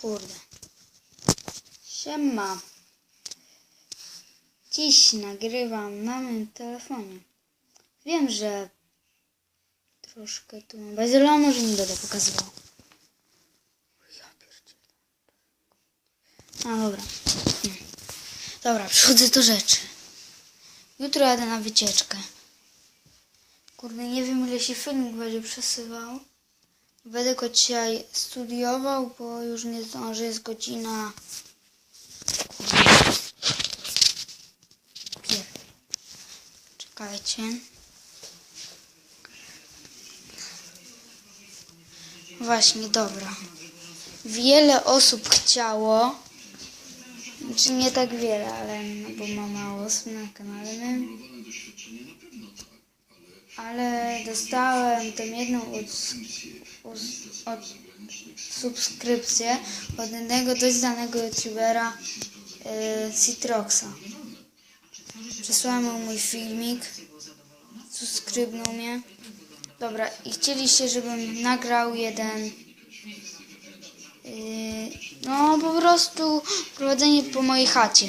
Kurde. Siema. Dziś nagrywam na moim telefonie. Wiem, że troszkę tu bezla, ale może nie będę pokazywał. Ja pierdzielę. A dobra. Hmm. Dobra, przechodzę do rzeczy. Jutro jadę na wycieczkę. Kurde, nie wiem ile się filmik będzie przesyłał. Będę go dzisiaj studiował, bo już nie zdążę, jest godzina... Pier... Czekajcie. Właśnie, dobra. Wiele osób chciało, znaczy nie tak wiele, ale no bo mam mało osób na kanale. Ale dostałem tą jedną od, od, subskrypcję od jednego dość znanego youtubera yy, Citroxa. Przesłałem mu mój filmik, subskrybnął mnie. Dobra, i chcieliście, żebym nagrał jeden yy, no po prostu prowadzenie po mojej chacie.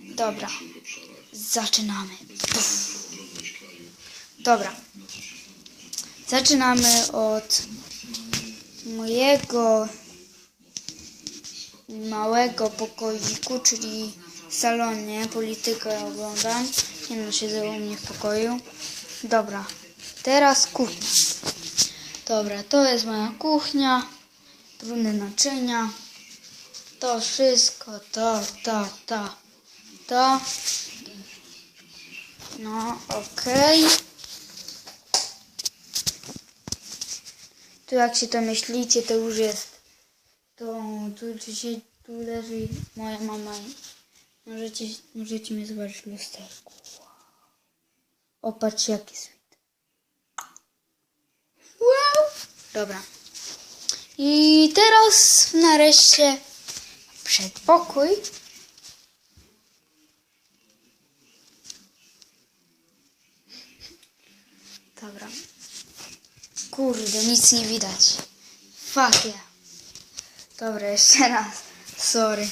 Dobra, zaczynamy. Dobra. Zaczynamy od mojego małego pokoiku, czyli salonie. Politykę oglądam. Nie no, siedzę u mnie w pokoju. Dobra. Teraz kuchnia. Dobra, to jest moja kuchnia. Trudne naczynia. To wszystko, to, to, to, to. No, okej. Tu jak się to myślicie, to już jest. To tu, się, tu leży moja mama. Możecie, możecie mnie zobaczyć w lusterku. Wow. O, patrzcie jaki sweet. Wow. Dobra. I teraz nareszcie przedpokój. Dobra. Kurde, nic nie widać. Fuck yeah. Dobra, jeszcze raz. Sorry.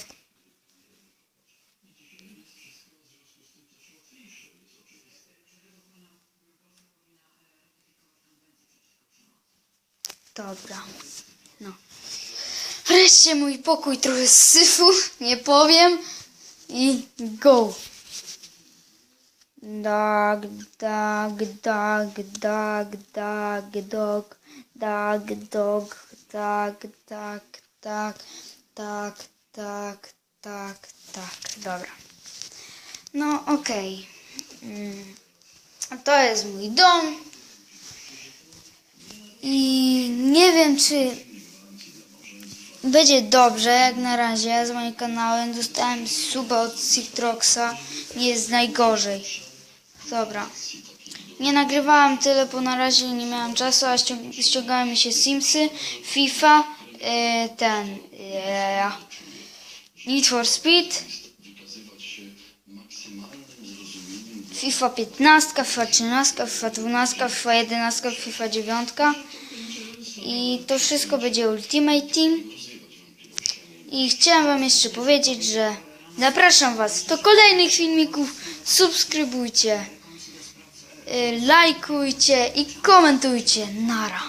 Dobra. No. Wreszcie mój pokój trochę syfu, nie powiem. I go. Dog, dog, dog, dog, dog, dog, dog, dog, tak, tak, tak, tak, tak, tak, tak. Dobra. No okej. Mm. To jest mój dom. I nie wiem, czy będzie dobrze, jak na razie z moim kanałem. Dostałem suba od Citroxa. Nie jest najgorzej. Dobra. Nie nagrywałem tyle, bo na razie nie miałem czasu, a ściąg ściągały mi się Simsy, FIFA, yy, ten, Need for Speed, FIFA 15, FIFA 13, FIFA 12, FIFA 11, FIFA 9 i to wszystko będzie Ultimate Team. I chciałem Wam jeszcze powiedzieć, że zapraszam Was do kolejnych filmików. Subskrybujcie, lajkujcie i komentujcie. Nara.